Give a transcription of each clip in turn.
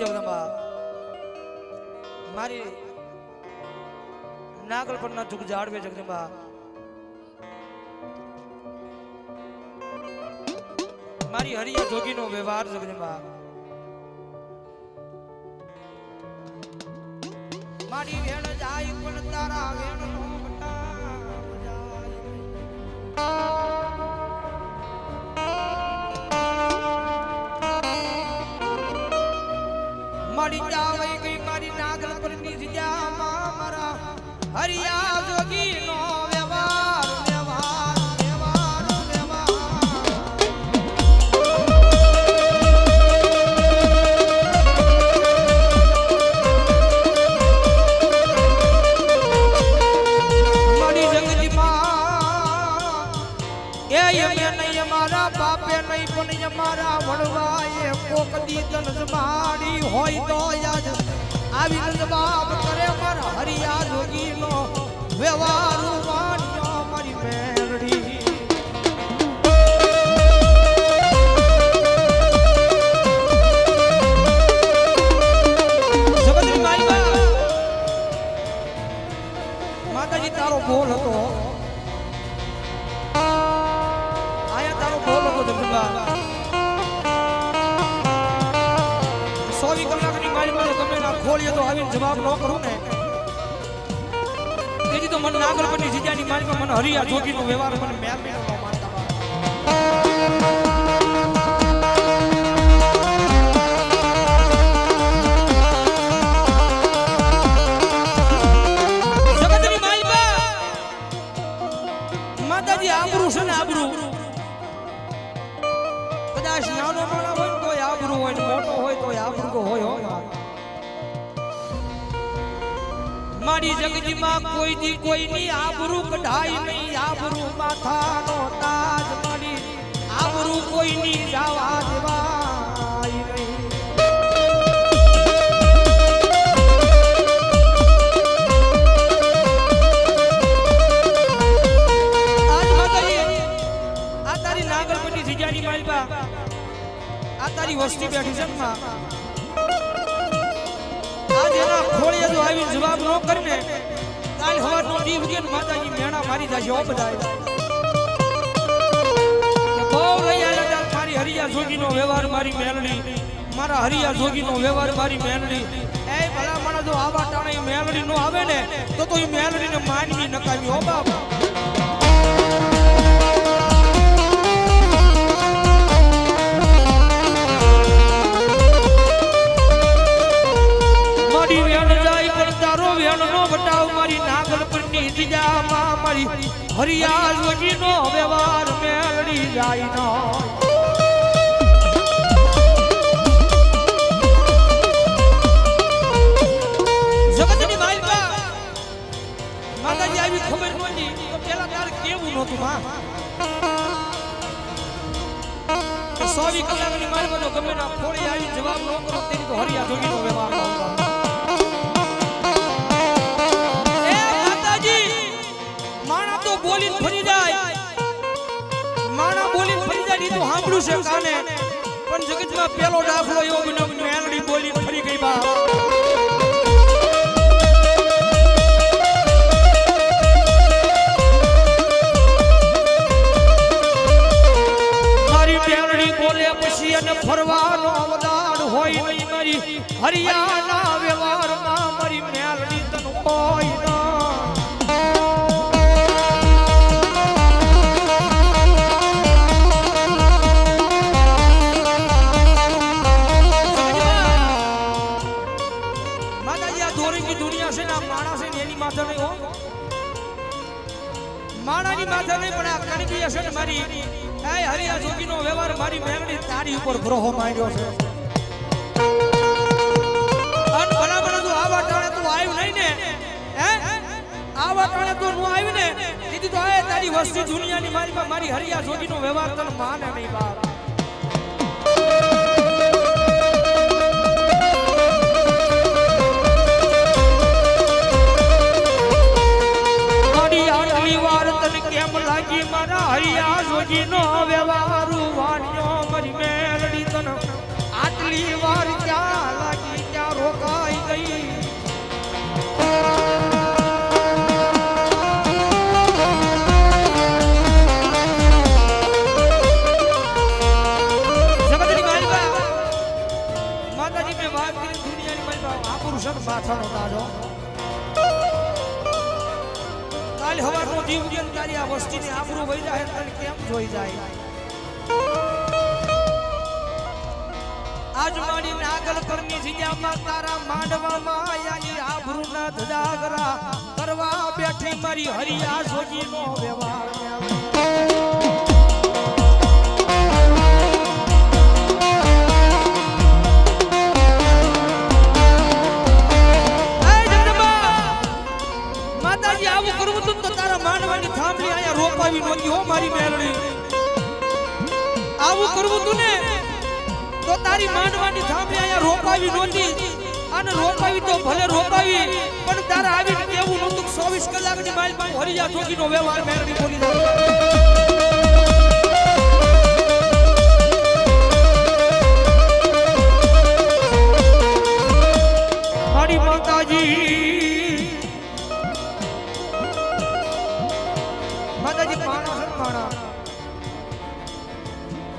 જગદંબા મારી નાગલ પરના જુગ જાળવે જગદંબા મારી હરિયા જોગીનો વ્યવહાર જગદંબા મારી વેણ જાય પણ તારા વેણ મારી જાવ ગઈ મારી નાગલ પરની રીજામાં મારા હરિયા જોગી નો હોય તો માથાનો તાજ મળી, આવરું કોઈની જવા દેવાય નહીં આ તારી નાગલપતિ જીજાની માલપા, આ તારી વસ્તી બેઠી છે ને. આજ એના ખોળીએ જો આવીને જવાબ ન કરીને, કાલ હવારનો દી ઉગે ને માતાજી મેણા મારી જશે ઓ બધાય. મારી હરિયા જોગીનો વ્યવહાર મારી મેલડી. મારા મેલડી. એ નો વ્યવહાર માલિકા માતાજી આવી કેવું નહોતું માં કલાકની તો ગમે આવી જવાબ ન કરો, તેની ન માણા તો બોલી ફરી જાય. ઈ તો સાંભળ્યું છે કાને, પણ જગતમાં પેલો દાખલો એવો બન્યો મેલડી બોલી ફરી ગઈ બા. મારી મેલડી પછી અને ફરવાનો અવદાન હોય મારી હરિયાણા વ્યવહારમાં તારી માંડ્યો છે. તું આવ્યું નહીં ને? હે? નું આવ્યું આ તારી વસ્તી દુનિયાની મારી મારી હરિયા જોગીનો વ્યવહાર તને માને નહીં, બાપ. કેમ લાગી મારા હરિયા જોગીનો વ્યવહાર? આબરૂ છે ને માથાનો તાજો કાલ હવારનો જીવ જન તારી આ વસ્તીની આબરૂ વહી જાય તને કેમ જોઈ જાય? આજ મારી નાગલ કરની જગ્યામાં તારા માંડવામાં આયાની આબરૂના ધજાગરા કરવા બેઠી મારી હરિયા સોજીનો વ્યવહાર. કરવું તું તારા માંડવાની થાંભલી અહીંયા રોપાવી નહોતી હો મારી મેરણી. આવું કરવું તું ને તો તારી માંડવાની થાંભલી અહીંયા રોપાવી નહોતી. અને રોપાવી તો ભલે રોપાવી, પણ તારા આવીને કેવું નહોતું. 24 કલાકની માલમાં હું હરિયા જોગીનો વ્યવહાર મેરણી બોલી માતાજી માણા છે માણા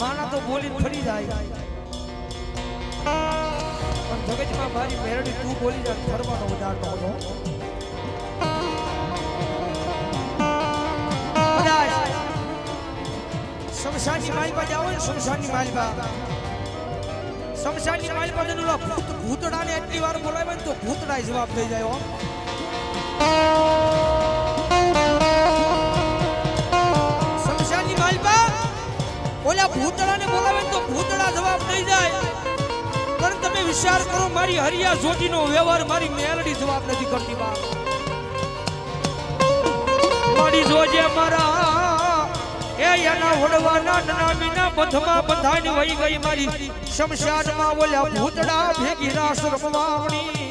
માણા તો બોલી ફરી જાય. પણ જગતમાં મારી મેરડી તું બોલી જાય, ફરવાનો વધારતો હતો શમશાનની માલિકા જાઓ ને, શમશાનની માલિકા શમશાનની માલિકા ઓલા ભૂત ભૂતડાને એટલી વાર બોલાવે ને તો ભૂતડાય જવાબ થઈ જાય ઓલા ભૂતડાને બોલાવે તો ભૂતળા જવાબ દઈ જાય. પણ તમે વિચાર કરો, મારી હરિયા જોજીનો વ્યવહાર, મારી મેલડી જવાબ નથી કરતી બા. મારી જોજે મારા, એ એના વડવાના નામીના બંધમાં બધાની વહી ગઈ મારી. શમશાનમાં ઓલ્યા ભૂતડા ભેગી રાસ રમવાવણી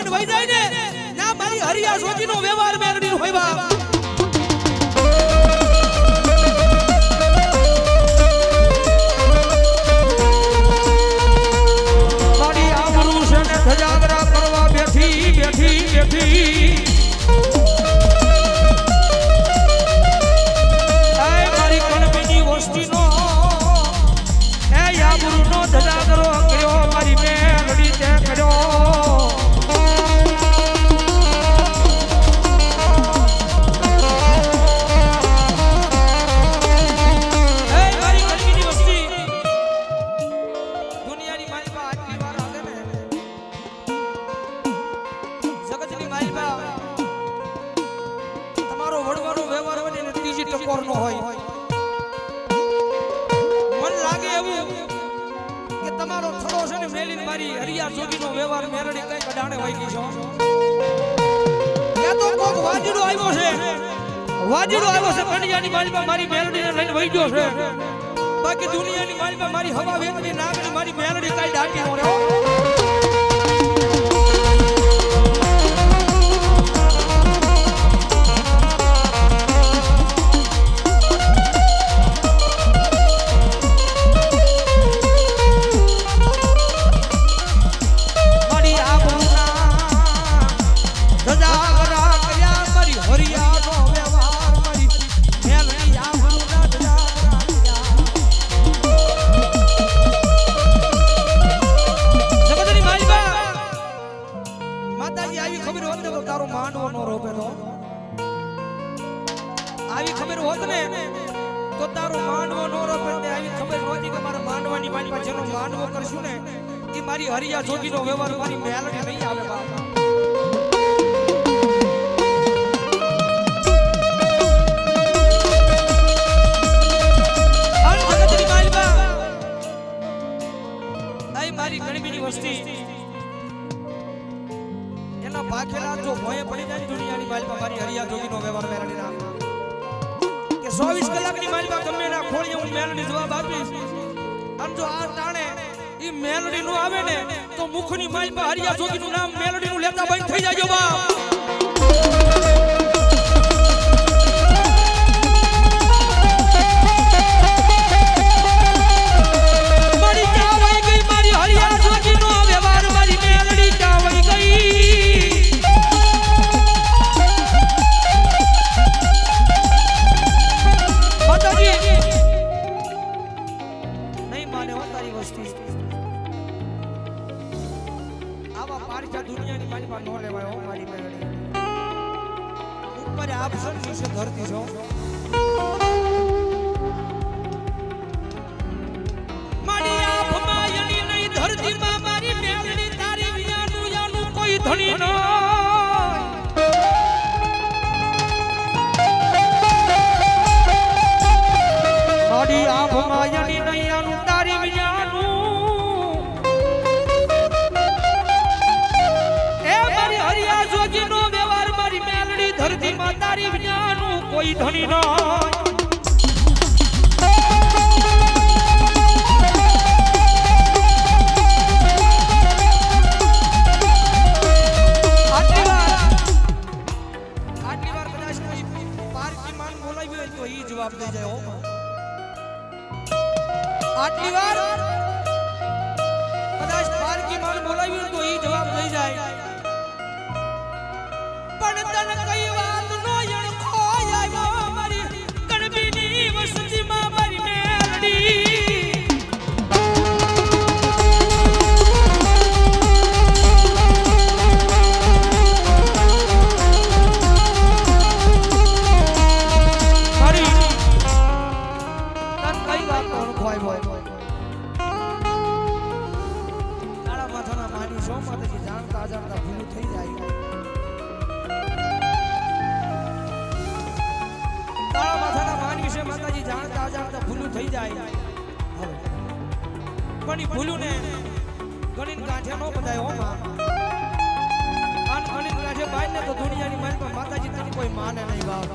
ખાઈને વહી જાય ને ના મારી હરિયા સોજીનો વ્યવહાર મેલડી હોય બા દાટી નો આવી ખબર હોત ને તો તારો માંડવો નો રોપે આવી ખબર હોત ને તો તારો માંડવો નો રોપે ને આવી ખબર નહોતી કે મારા માંડવાની મારી પાછળનો માંડવો કરશું ને એ મારી હરિયા જોગીનો વ્યવહાર મારી મેલડી નહીં આવે બાપા. મારી ગણબીની વસ્તી. એના જો ભોંયે પડી જાય દુનિયાની માલમાં મારી હરિયા જોગીનો વ્યવહાર મેલડીના કે 24 કલાકની માલમાં ગમે ના ખોળીએ, હું મેલડી જવાબ આપીશ. આમ જો આ ટાણે ઈ મેલડી નું આવે ને, તો મુખની માલમાં હરિયા જોગીનું નામ મેલડી નું લેતા બંધ થઈ જાજો બા હો વસ્તી આવા પારખા દુનિયાની મારી પાસે નો લેવાય હો, મારી મેલડી ઉપર આપશન છે ધરતી છો. ધરતીમાં મારી મેલડી તારી વિયાનું યાનું કોઈ ધણી ન મારી આંખમાં યની નહીં યાનું તારી વિયાનું એ મારી હરિયા જોગીનો વ્યવહાર, મારી મેલડી ધરતીમાં તારી વિયાનું કોઈ ધણી ન આટલી પણ ઈ ભૂલું ને. ગણીને કાંઠે નો બધાય હો આન ગણીને કાંઠે બાય ને તો દુનિયાની માલમાં માતાજી તને કોઈ માને નહીં બાપ.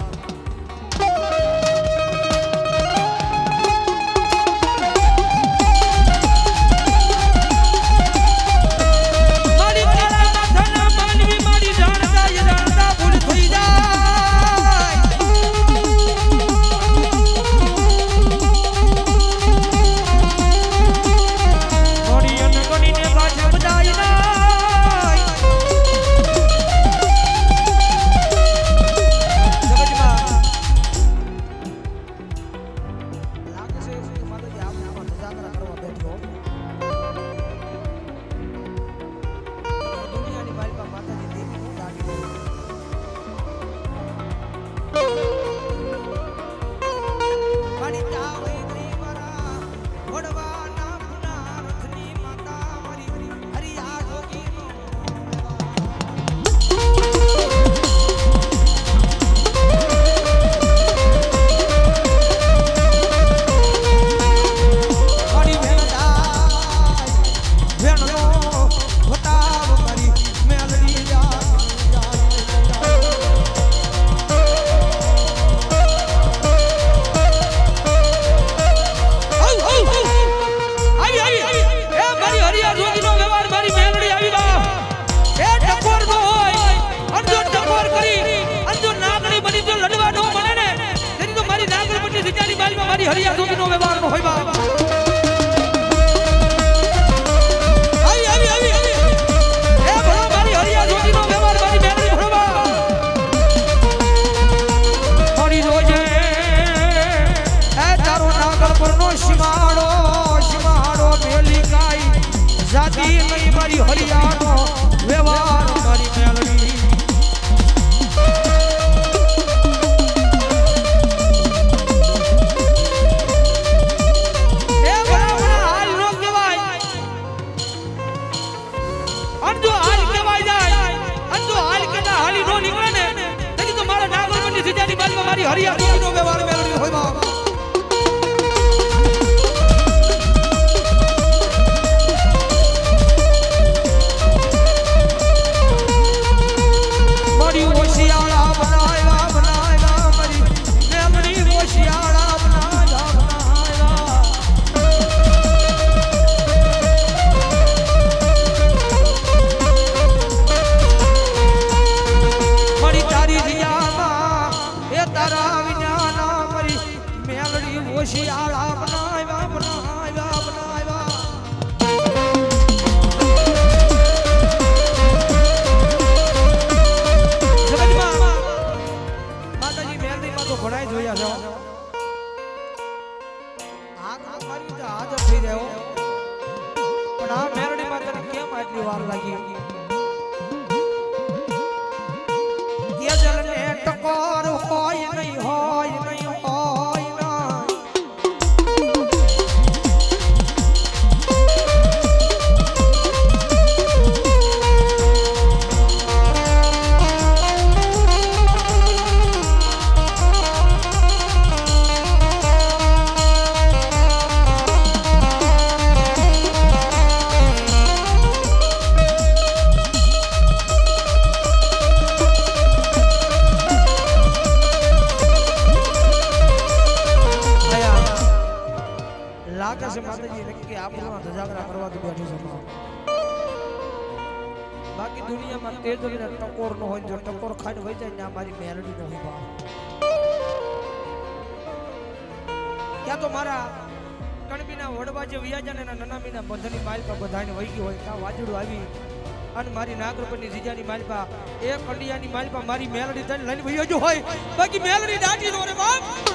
હરિયા હોશિયાળા બનાવ્યા બનાવ્યા બનાવ્યા માતાજી મેલડીમાં તો ઘણાય જોયા છે. કામ મારી હાજર થઈ રહ્યો પણ આ મેલડી માતાને કેમ આટલી વાર લાગી? બાકી દુનિયામાં તેજ વિના ટકોર ન હોય જો ટકોર ખાઈને વહી જાય ને અમારી મારી મેલડી નો હોય બાપ તો મારા કણબીના વડવા જે વ્યાજા ને નનામીના બંધની માલપા બધાને વહી ગઈ હોય, ત્યાં વાજડું આવી અને મારી નાગરપની જીજાની માલપા એ કંડિયાની માલપા મારી મેલડી થઈને લઈને વહી ગયો હોય. બાકી મેલડી દાટી નો રે બાપ.